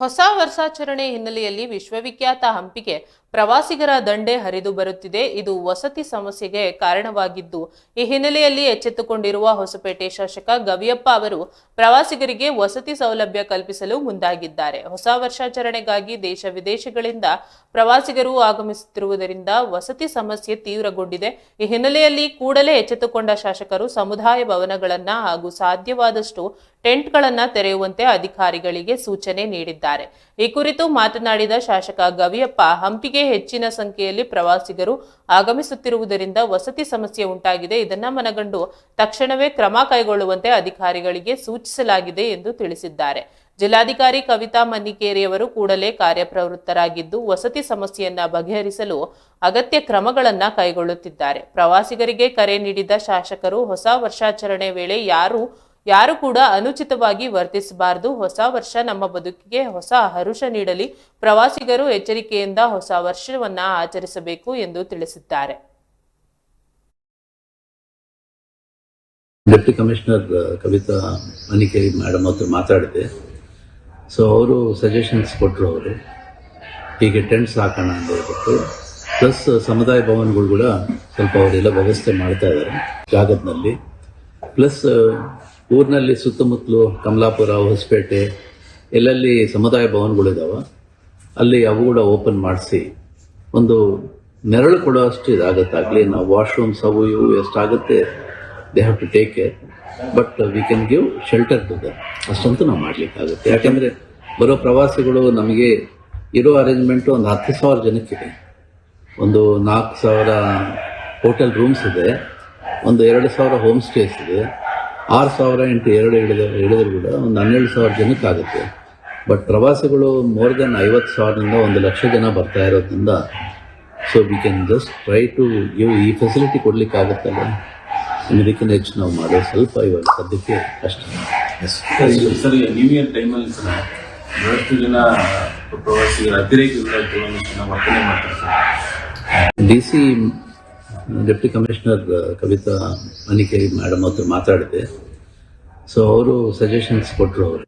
ಹೊಸ ವರ್ಷಾಚರಣೆ ಹಿನ್ನೆಲೆಯಲ್ಲಿ ವಿಶ್ವವಿಖ್ಯಾತ ಹಂಪಿಗೆ ಪ್ರವಾಸಿಗರ ದಂಡೆ ಹರಿದು ಬರುತ್ತಿದೆ. ಇದು ವಸತಿ ಸಮಸ್ಯೆಗೆ ಕಾರಣವಾಗಿದ್ದು, ಈ ಹಿನ್ನೆಲೆಯಲ್ಲಿ ಎಚ್ಚೆತ್ತುಕೊಂಡಿರುವ ಹೊಸಪೇಟೆ ಶಾಸಕ ಗವಿಯಪ್ಪ ಅವರು ಪ್ರವಾಸಿಗರಿಗೆ ವಸತಿ ಸೌಲಭ್ಯ ಕಲ್ಪಿಸಲು ಮುಂದಾಗಿದ್ದಾರೆ. ಹೊಸ ವರ್ಷಾಚರಣೆಗಾಗಿ ದೇಶ ವಿದೇಶಗಳಿಂದ ಪ್ರವಾಸಿಗರು ಆಗಮಿಸುತ್ತಿರುವುದರಿಂದ ವಸತಿ ಸಮಸ್ಯೆ ತೀವ್ರಗೊಂಡಿದೆ. ಈ ಹಿನ್ನೆಲೆಯಲ್ಲಿ ಕೂಡಲೇ ಎಚ್ಚೆತ್ತುಕೊಂಡ ಶಾಸಕರು ಸಮುದಾಯ ಭವನಗಳನ್ನ ಹಾಗೂ ಸಾಧ್ಯವಾದಷ್ಟು ಟೆಂಟ್ಗಳನ್ನ ತೆರೆಯುವಂತೆ ಅಧಿಕಾರಿಗಳಿಗೆ ಸೂಚನೆ ನೀಡಿದ್ದಾರೆ. ಈ ಕುರಿತು ಮಾತನಾಡಿದ ಶಾಸಕ ಗವಿಯಪ್ಪ, ಹಂಪಿಗೆ ಹೆಚ್ಚಿನ ಸಂಖ್ಯೆಯಲ್ಲಿ ಪ್ರವಾಸಿಗರು ಆಗಮಿಸುತ್ತಿರುವುದರಿಂದ ವಸತಿ ಸಮಸ್ಯೆ ಉಂಟಾಗಿದೆ. ಇದನ್ನ ಮನಗಂಡು ತಕ್ಷಣವೇ ಕ್ರಮ ಕೈಗೊಳ್ಳುವಂತೆ ಅಧಿಕಾರಿಗಳಿಗೆ ಸೂಚಿಸಲಾಗಿದೆ ಎಂದು ತಿಳಿಸಿದ್ದಾರೆ. ಜಿಲ್ಲಾಧಿಕಾರಿ ಕವಿತಾ ಮನ್ನಿಕೇರಿಯವರು ಕೂಡಲೇ ಕಾರ್ಯಪ್ರವೃತ್ತರಾಗಿದ್ದು, ವಸತಿ ಸಮಸ್ಯೆಯನ್ನ ಬಗೆಹರಿಸಲು ಅಗತ್ಯ ಕ್ರಮಗಳನ್ನ ಕೈಗೊಳ್ಳುತ್ತಿದ್ದಾರೆ. ಪ್ರವಾಸಿಗರಿಗೆ ಕರೆ ನೀಡಿದ ಶಾಸಕರು, ಹೊಸ ವರ್ಷಾಚರಣೆ ವೇಳೆ ಯಾರು ಯಾರು ಕೂಡ ಅನುಚಿತವಾಗಿ ವರ್ತಿಸಬಾರದು. ಹೊಸ ವರ್ಷ ನಮ್ಮ ಬದುಕಿಗೆ ಹೊಸ ಹರುಷ ನೀಡಲಿ. ಪ್ರವಾಸಿಗರು ಎಚ್ಚರಿಕೆಯಿಂದ ಹೊಸ ವರ್ಷವನ್ನ ಆಚರಿಸಬೇಕು ಎಂದು ತಿಳಿಸಿದ್ದಾರೆ. Deputy commissioner, Kavita Manikeri madam ಹತ್ರ ಮಾತಾಡಿದೆ ಸೊ ಅವರು ಸಜೆಷನ್ಸ್ ಕೊಟ್ಟರು ಅವರು. ಹೀಗೆ ಟೆಂಟ್ಸ್ ಹಾಕೋಣ ಅಂತ ಹೇಳ್ಬಿಟ್ಟು. ಪ್ಲಸ್ ಸಮುದಾಯ ಭವನಗಳು ಕೂಡ ಸ್ವಲ್ಪ ಅವರೆಲ್ಲ ವ್ಯವಸ್ಥೆ ಮಾಡ್ತಾ ಇದ್ದಾರೆ ಜಾಗದಲ್ಲಿ ಪ್ಲಸ್ ಊರಿನಲ್ಲಿ ಸುತ್ತಮುತ್ತಲು ಕಮಲಾಪುರ, ಹೊಸಪೇಟೆ, ಎಲ್ಲೆಲ್ಲಿ ಸಮುದಾಯ ಭವನಗಳಿದಾವೆ, ಅಲ್ಲಿ ಅವು ಕೂಡ ಓಪನ್ ಮಾಡಿಸಿ ಒಂದು ನೆರಳು ಕೊಡುವಷ್ಟು ಇದಾಗತ್ತಾಗಲಿ ನಾವು ವಾಶ್ರೂಮ್ಸ್ ಅವು ಇವು ಎಷ್ಟಾಗುತ್ತೆ they have to take care but we can give shelter to them ಅಷ್ಟಂತೂ ನಾವು ಮಾಡಲಿಕ್ಕಾಗುತ್ತೆ. ಯಾಕೆಂದರೆ ಬರೋ ಪ್ರವಾಸಿಗಳು ನಮಗೆ ಇರೋ ಅರೇಂಜ್ಮೆಂಟು ಒಂದು ಹತ್ತು ಸಾವಿರ ಜನಕ್ಕಿದೆ. ಒಂದು ನಾಲ್ಕು ಸಾವಿರ ಹೋಟೆಲ್ ರೂಮ್ಸ್ ಇದೆ, ಒಂದು ಎರಡು ಸಾವಿರ ಹೋಮ್ ಸ್ಟೇಸ್ ಇದೆ. ಆರು ಸಾವಿರ ಇಂಟು ಎರಡು ಹಿಡಿದ ಹಿಡಿದ್ರು ಕೂಡ ಒಂದು ಹನ್ನೆರಡು ಸಾವಿರ ಜನಕ್ಕೆ ಆಗುತ್ತೆ ಬಟ್ ಪ್ರವಾಸಿಗಳು ಮೋರ್ ದೆನ್ ಐವತ್ತು ಸಾವಿರದಿಂದ ಒಂದು ಲಕ್ಷ ಜನ ಬರ್ತಾ ಇರೋದ್ರಿಂದ so we can just try to give ಈ ಫೆಸಿಲಿಟಿ ಕೊಡ್ಲಿಕ್ಕೆ ಆಗುತ್ತಲ್ಲ ಇನ್ನು ಇದಕ್ಕಿಂತ ಹೆಚ್ಚು ನಾವು ಮಾಡೋದು ಸ್ವಲ್ಪ ಇವಾಗ ಸದ್ಯಕ್ಕೆ ಅಷ್ಟೇ. ಸರ್, ನ್ಯೂ ಇಯರ್ ಟೈಮಲ್ಲಿ ಸರ್ ಬಹಳಷ್ಟು ಜನ ಪ್ರವಾಸಿಗರ ಅತಿರೇಕದಿಂದ ಕೆಲವೊಂದಿಷ್ಟು ವರ್ತನೆ ಮಾಡ್ತಾರೆ sir D C deputy commissioner Kavita Manikeri madam ಹತ್ರ ಮಾತಾಡಿದೆ ಸೊ ಅವರು ಸಜೆಷನ್ಸ್ ಕೊಟ್ಟರು ಅವರು.